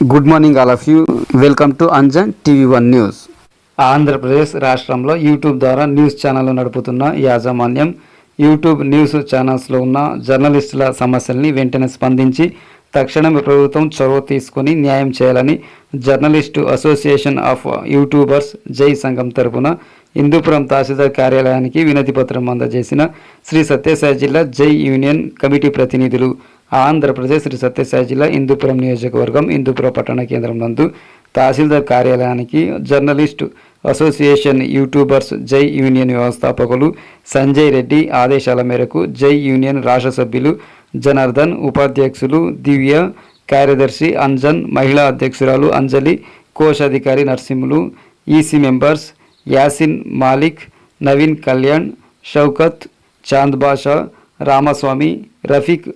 Good morning all of you welcome to Anjan TV one news Andhra Pradesh రాష్ట్రంలో YouTube ద్వారా news channel నడుపుతున్న యాజమాన్యం YouTube news ఛానల్స్లో ఉన్న జర్నలిస్టుల సమస్యల్ని వెంటనే స్పందించి తక్షణమే ప్రభుత్వం చొరవ తీసుకొని న్యాయం చేయాలని జర్నలిస్టు అసోసియేషన్ ఆఫ్ యూట్యూబర్స్ జై సంఘం తరపున హిందూపురం తహసీల్దార్ కార్యాలయానికి వినతిపత్రం అందజేసిన శ్రీ సత్యసాయి జిల్లా జై యూనియన్ కమిటీ ప్రతినిధులు ఆంధ్రప్రదేశ్ శ్రీ సత్యసాయి జిల్లా హిందూపురం నియోజకవర్గం హిందూపురం పట్టణ కేంద్రం నందు తహసీల్దార్ కార్యాలయానికి journalist association YouTubers Jai union వ్యవస్థాపకులు సంజయ్ రెడ్డి ఆదేశాల మేరకు జై యూనియన్ రాష్ట్ర సభ్యులు జనార్దన్ ఉపాధ్యక్షులు దివ్య కార్యదర్శి అంజన్ మహిళా అధ్యక్షురాలు అంజలి కోశాధికారి నరసింహులు ఈసీ మెంబర్స్ యాసిన్ మాలిక్ నవీన్ కళ్యాణ్ షౌకత్ చాంద్ బాషా రామస్వామి రఫీక్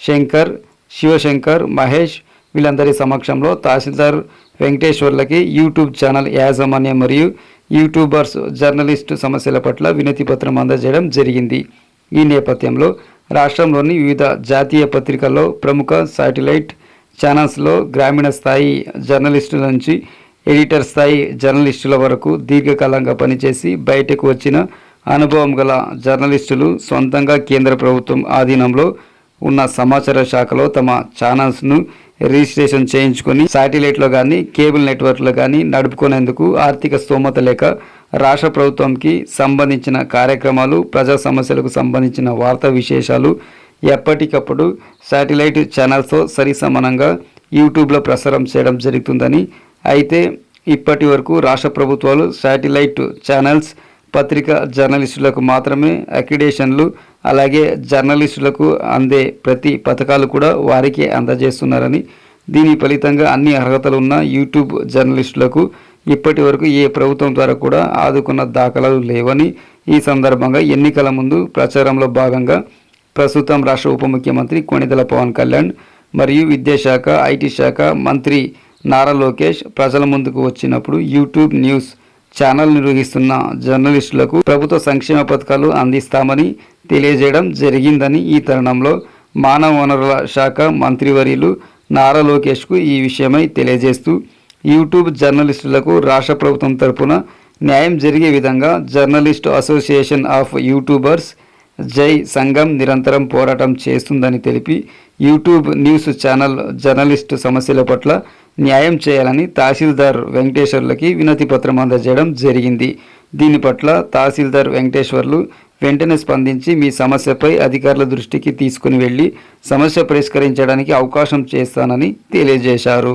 శంకర్ శివశంకర్ మహేష్ వీళ్ళందరి సమక్షంలో తహసీల్దార్ వెంకటేశ్వర్లకి యూట్యూబ్ ఛానల్ యాజమాన్యం మరియు యూట్యూబర్స్ జర్నలిస్టు సమస్యల పట్ల వినతి పత్రం అందజేయడం జరిగింది. ఈ నేపథ్యంలో రాష్ట్రంలోని వివిధ జాతీయ పత్రికల్లో ప్రముఖ శాటిలైట్ ఛానల్స్లో గ్రామీణ స్థాయి జర్నలిస్టుల నుంచి ఎడిటర్ స్థాయి జర్నలిస్టుల వరకు దీర్ఘకాలంగా పనిచేసి బయటకు వచ్చిన అనుభవం గల జర్నలిస్టులు సొంతంగా కేంద్ర ప్రభుత్వం ఆధీనంలో ఉన్న సమాచార శాఖలో తమ ఛానల్స్ను రిజిస్ట్రేషన్ చేయించుకొని శాటిలైట్లో కానీ కేబుల్ నెట్వర్క్లో కానీ నడుపుకునేందుకు ఆర్థిక స్తోమత లేక రాష్ట్ర ప్రభుత్వంకి సంబంధించిన కార్యక్రమాలు ప్రజా సమస్యలకు సంబంధించిన వార్తా విశేషాలు ఎప్పటికప్పుడు శాటిలైట్ ఛానల్స్తో సరిసమానంగా యూట్యూబ్లో ప్రసారం చేయడం జరుగుతుందని అయితే ఇప్పటి వరకు రాష్ట్ర ప్రభుత్వాలు శాటిలైట్ ఛానల్స్ పత్రిక జర్నలిస్టులకు మాత్రమే అక్రిడేషన్లు అలాగే జర్నలిస్టులకు అందే ప్రతి పథకాలు కూడా వారికి అందజేస్తున్నారని దీని ఫలితంగా అన్ని అర్హతలు ఉన్న యూట్యూబ్ జర్నలిస్టులకు ఇప్పటి వరకు ఏ ప్రభుత్వం ద్వారా కూడా ఆదుకున్న దాఖలాలు లేవని ఈ సందర్భంగా ఎన్నికల ముందు ప్రచారంలో భాగంగా ప్రస్తుతం రాష్ట్ర ఉప ముఖ్యమంత్రి కొణిదల పవన్ కళ్యాణ్ మరియు విద్యాశాఖ ఐటీ శాఖ మంత్రి నారా లోకేష్ ప్రజల ముందుకు వచ్చినప్పుడు యూట్యూబ్ న్యూస్ ఛానల్ నిర్వహిస్తున్న జర్నలిస్టులకు ప్రభుత్వ సంక్షేమ పథకాలు అందిస్తామని తెలియజేయడం జరిగిందని ఈ తరుణంలో మానవ వనరుల శాఖ మంత్రివర్యులు నారా లోకేష్కు ఈ విషయమై తెలియజేస్తూ యూట్యూబ్ జర్నలిస్టులకు రాష్ట్ర ప్రభుత్వం తరపున న్యాయం జరిగే విధంగా జర్నలిస్ట్ అసోసియేషన్ ఆఫ్ యూట్యూబర్స్ జై సంఘం నిరంతరం పోరాటం చేస్తుందని తెలిపి యూట్యూబ్ న్యూస్ ఛానల్ జర్నలిస్టు సమస్యల పట్ల న్యాయం చేయాలని తహసీల్దార్ వెంకటేశ్వర్లకి వినతి పత్రం అందజేయడం జరిగింది. దీని పట్ల తహసీల్దార్ వెంకటేశ్వర్లు వెంటనే స్పందించి మీ సమస్యపై అధికారుల దృష్టికి తీసుకుని వెళ్ళి సమస్య పరిష్కరించడానికి అవకాశం చేస్తానని తెలియజేశారు.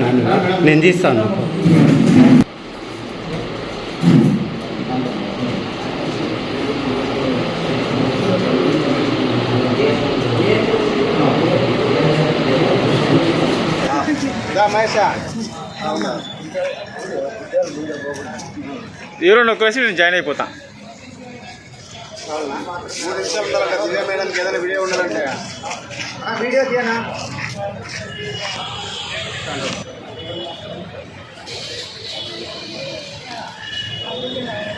నాన్న. నేను తీస్తాను. ఎవరో ఒక నేను జాయిన్ అయిపోతా. మూడు నిమిషాలు ఉండాలంటే మేడంకి ఏదైనా వీడియో ఉండాలంటే. వీడియో తీయనా? なるほど。